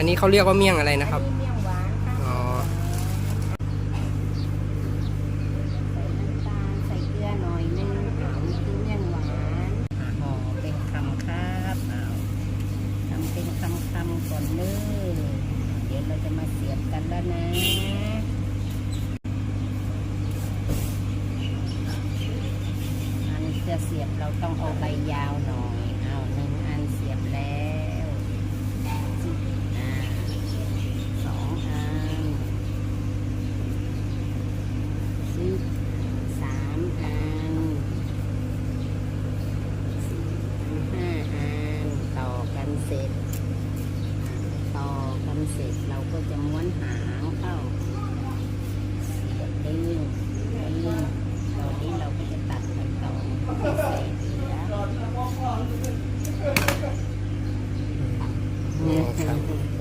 อันนี้เขาเรียกว่าเมี่ยงอะไรนะครับ อันนี้เมี่ยงหวานค่ะอ๋อ ใส่น้ำตาลใส่เกลือหน่อยนึงเอานี่คือเมี่ยงหวานห่อเป็นคำครับเอาทำเป็นคำคำๆก่อนเลยเดี๋ยวเราจะมาเสียบกันแล้วนะ อันจะเสียบเราต้องเอาใบยาวหน่อย เอาหนึ่งอันเสียบแล้วอ่าสองอันสิบสามอันสี่ห้าอันต่อกัน เสร็จ ต่อกันเสร็จเราก็จะม้วนหางเข้าเสียบดึงดึงตอนนี้เราก็จะตัดกันต่อเสร็จแล้ว อ๋อครับ